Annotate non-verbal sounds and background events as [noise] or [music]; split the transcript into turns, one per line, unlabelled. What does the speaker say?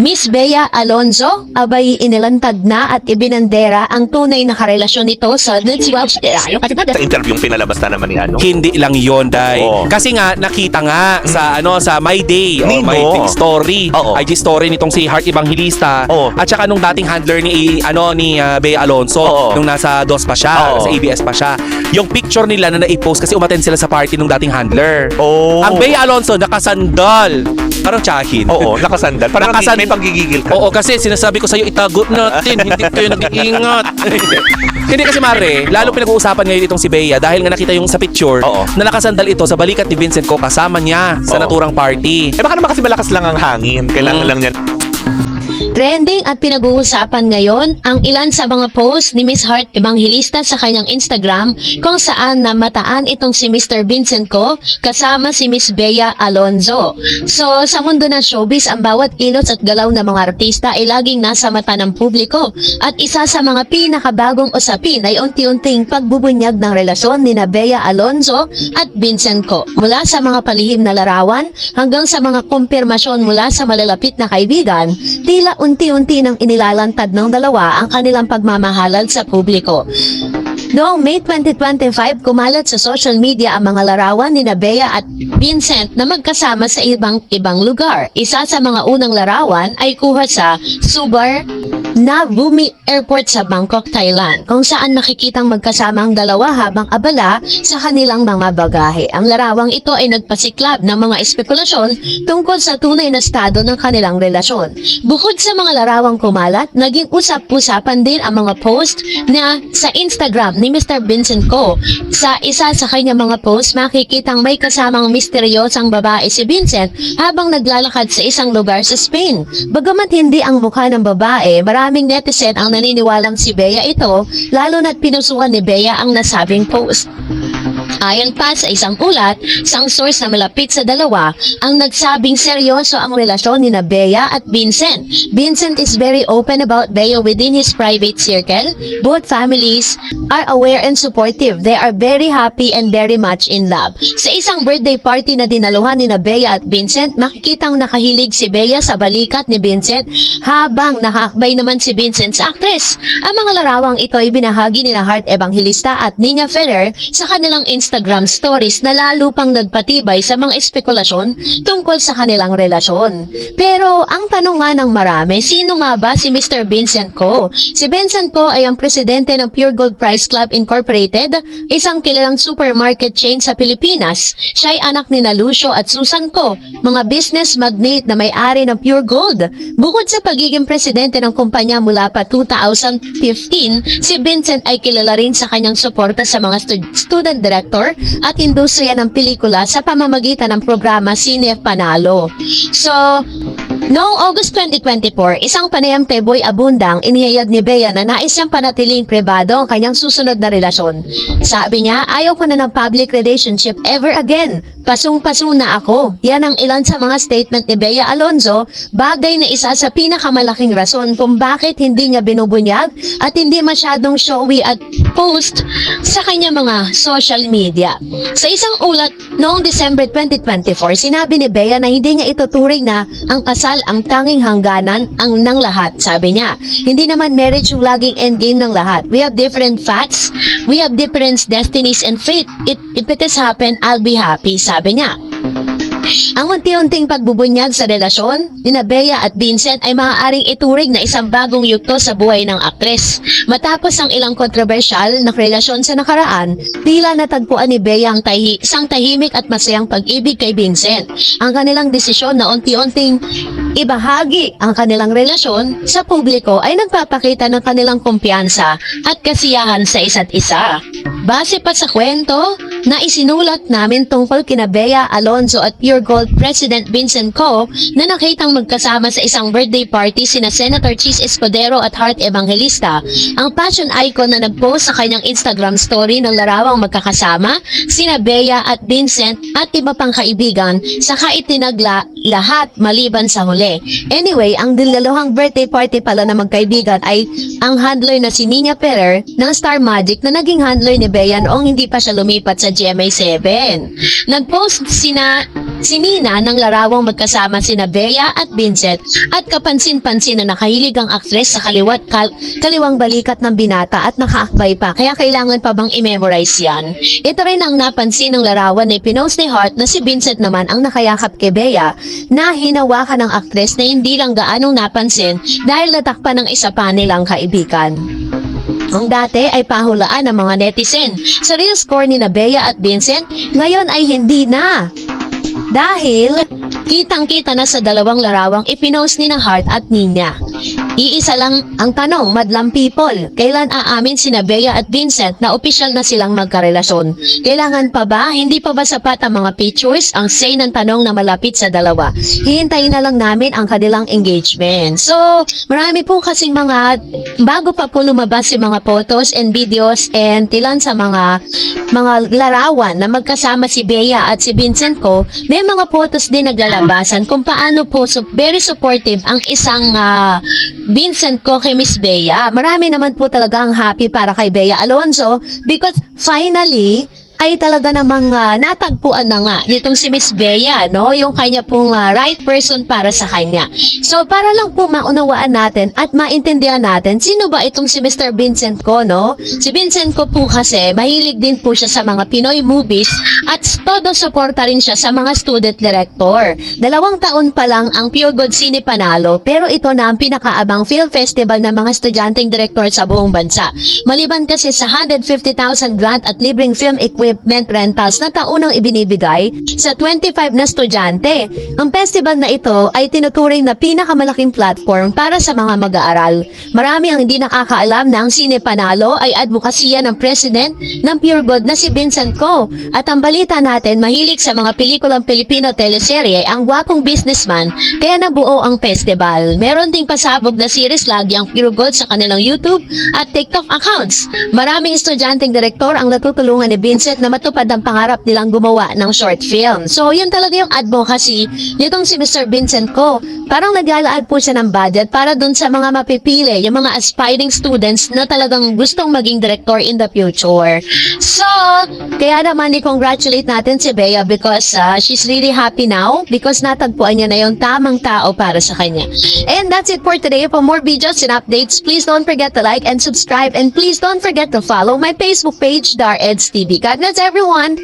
Miss Bea Alonzo, abay inilantad na at ibinandera ang tunay na karelasyon nito sa Let's Watch
Sa interview yung pinalabas na naman ni ano.
Hindi lang yon Day.
Oo.
Kasi nga nakita nga sa ano sa My Day or
Nino.
My Day story,
Oo.
IG story nitong si Heart Evangelista
Oo.
at saka nung dating handler ni ano ni uh, Bea Alonso
Oo.
nung nasa DOS pa siya,
Oo.
sa ABS pa siya. Yung picture nila na na-post kasi umattend sila sa party nung dating handler.
Oh.
Ang Bea Alonso nakasandal. Parang tsahin.
Oo, nakasandal. Parang
Nakasan-
may panggigigil ka.
Oo, kasi sinasabi ko sa'yo, itago natin. hindi kayo nag-iingat. [laughs] hindi kasi Mare, lalo pinag-uusapan ngayon itong si Bea dahil nga nakita yung sa picture
Oo.
na nakasandal ito sa balikat ni Vincent ko kasama niya sa
Oo.
naturang party.
Eh baka naman kasi malakas lang ang hangin. Kailangan
Mm.
lang niya.
Trending at pinag-uusapan ngayon ang ilan sa mga post ni Miss Heart Evangelista sa kanyang Instagram kung saan namataan itong si Mr. Vincent ko kasama si Miss Bea Alonzo. So, sa mundo ng showbiz, ang bawat kilos at galaw ng mga artista ay laging nasa mata ng publiko. At isa sa mga pinakabagong usapin ay unti-unting pagbubunyag ng relasyon ni na Bea Alonzo at Vincent ko. Mula sa mga palihim na larawan hanggang sa mga kumpirmasyon mula sa malalapit na kaibigan, tila unti-unti nang inilalantad ng dalawa ang kanilang pagmamahalal sa publiko. Noong May 2025, kumalat sa social media ang mga larawan ni Bea at Vincent na magkasama sa ibang ibang lugar. Isa sa mga unang larawan ay kuha sa Subar na Bumi Airport sa Bangkok, Thailand, kung saan nakikitang magkasama ang dalawa habang abala sa kanilang mga bagahe. Ang larawang ito ay nagpasiklab ng mga espekulasyon tungkol sa tunay na estado ng kanilang relasyon. Bukod sa mga larawang kumalat, naging usap-usapan din ang mga post na sa Instagram ni Mr. Vincent Ko. Sa isa sa kanyang mga post, makikitang may kasamang misteryosang babae si Vincent habang naglalakad sa isang lugar sa Spain. Bagamat hindi ang mukha ng babae, maraming netizen ang naniniwalang si Bea ito, lalo na't pinusuhan ni Bea ang nasabing post. Ayon pa sa isang ulat, isang source na malapit sa dalawa ang nagsabing seryoso ang relasyon ni na Bea at Vincent. Vincent is very open about Bea within his private circle. Both families are aware and supportive. They are very happy and very much in love. Sa isang birthday party na dinaluhan ni Bea at Vincent, makikitang nakahilig si Bea sa balikat ni Vincent habang nakakbay naman si Vincent sa actress. Ang mga larawang ito ay binahagi ni Heart Evangelista at Nina Ferrer sa kanilang Instagram stories na lalo pang nagpatibay sa mga espekulasyon tungkol sa kanilang relasyon. Pero ang tanong nga ng marami, sino nga ba si Mr. Vincent Ko? Si Vincent Ko ay ang presidente ng Pure Gold Price Club Incorporated, isang kilalang supermarket chain sa Pilipinas. Siya ay anak ni na Lucio at Susan Ko, mga business magnate na may-ari ng Pure Gold. Bukod sa pagiging presidente ng kumpanya mula pa 2015, si Vincent ay kilala rin sa kanyang suporta sa mga stud- student director at industriya ng pelikula sa pamamagitan ng programa Cine Panalo. So, Noong August 2024, isang panayam kay Boy Abundang inihayag ni Bea na nais niyang panatiling pribado ang kanyang susunod na relasyon. Sabi niya, ayaw ko na ng public relationship ever again. Pasong-paso na ako. Yan ang ilan sa mga statement ni Bea Alonzo, bagay na isa sa pinakamalaking rason kung bakit hindi niya binubunyag at hindi masyadong showy at post sa kanya mga social media. Sa isang ulat noong December 2024, sinabi ni Bea na hindi niya ituturing na ang kasal ang tanging hangganan ang ng lahat. Sabi niya, hindi naman marriage yung laging endgame ng lahat. We have different facts, we have different destinies and fate. It, if it has happened, I'll be happy, sabi niya. Ang unti-unting pagbubunyag sa relasyon ni Bea at Vincent ay maaaring ituring na isang bagong yugto sa buhay ng aktres. Matapos ang ilang kontrobersyal na relasyon sa nakaraan, tila natagpuan ni Bea ang tahi, isang tahimik at masayang pag-ibig kay Vincent. Ang kanilang desisyon na unti-unting ibahagi ang kanilang relasyon sa publiko ay nagpapakita ng kanilang kumpiyansa at kasiyahan sa isa't isa. Base pa sa kwento na isinulat namin tungkol kina Bea Alonzo at Pure Gold President Vincent Co na nakitang magkasama sa isang birthday party sina Senator Cheese Escudero at Heart Evangelista. Ang fashion icon na nagpost sa kanyang Instagram story ng larawang magkakasama sina Bea at Vincent at iba pang kaibigan saka itinagla lahat maliban sa huli. Anyway, ang dilalohang birthday party pala na magkaibigan ay ang handler na si Nina Ferrer ng Star Magic na naging handler ni Bea noong hindi pa siya lumipat sa GMA7. Nag-post sina si Nina ng larawang magkasama sina Bea at Vincent at kapansin-pansin na nakahilig ang aktres sa kaliwat kal kaliwang balikat ng binata at nakaakbay pa kaya kailangan pa bang i-memorize yan. Ito rin ang napansin ng larawan na pinost ni Hart na si Vincent naman ang nakayakap kay Bea na hinawakan ng aktres na hindi lang gaanong napansin dahil natakpan ng isa pa nilang kaibigan. Ang dati ay pahulaan ng mga netizen. Sa real score ni Bea at Vincent, ngayon ay hindi na. Dahil kitang-kita na sa dalawang larawang ipinost ni na Hart at Nina. Iisa lang ang tanong, madlang people, kailan aamin sina Bea at Vincent na opisyal na silang magkarelasyon? Kailangan pa ba? Hindi pa ba sapat ang mga pictures? Ang say ng tanong na malapit sa dalawa. Hihintayin na lang namin ang kanilang engagement. So, marami po kasing mga, bago pa po lumabas yung mga photos and videos and ilan sa mga mga larawan na magkasama si Bea at si Vincent ko, may mga photos din naglalabasan kung paano po so, very supportive ang isang ah, Vincent ko kay Miss Bea. Marami naman po talaga ang happy para kay Bea Alonzo because finally, ay talaga namang ah, natagpuan na nga nitong si Miss Bea, no? Yung kanya pong ah, right person para sa kanya. So, para lang po maunawaan natin at maintindihan natin, sino ba itong si Mr. Vincent ko, no? Si Vincent ko po kasi, mahilig din po siya sa mga Pinoy movies at todo suporta rin siya sa mga student director. Dalawang taon pa lang ang Pure Good Cine panalo, pero ito na ang pinakaabang film festival ng mga estudyanteng director sa buong bansa. Maliban kasi sa 150,000 grant at libreng film equipment rentals na taunang ibinibigay sa 25 na estudyante. Ang festival na ito ay tinuturing na pinakamalaking platform para sa mga mag-aaral. Marami ang hindi nakakaalam na ang Sine Panalo ay advokasya ng president ng Pure Good na si Vincent Co. At ang balita natin, mahilig sa mga pelikulang Pilipino teleserye ang gwapong businessman kaya nabuo ang festival. Meron ding pasabog na series lagi ang Pure Good sa kanilang YouTube at TikTok accounts. Maraming estudyanteng direktor ang natutulungan ni Vincent na matupad ang pangarap nilang gumawa ng short film. So, yun talaga yung advocacy nitong si Mr. Vincent ko. Parang naglalaan po siya ng budget para dun sa mga mapipili, yung mga aspiring students na talagang gustong maging director in the future. So, kaya naman i-congratulate natin si Bea because uh, she's really happy now because natagpuan niya na yung tamang tao para sa kanya. And that's it for today. For more videos and updates, please don't forget to like and subscribe and please don't forget to follow my Facebook page, Dar Eds TV. God does everyone.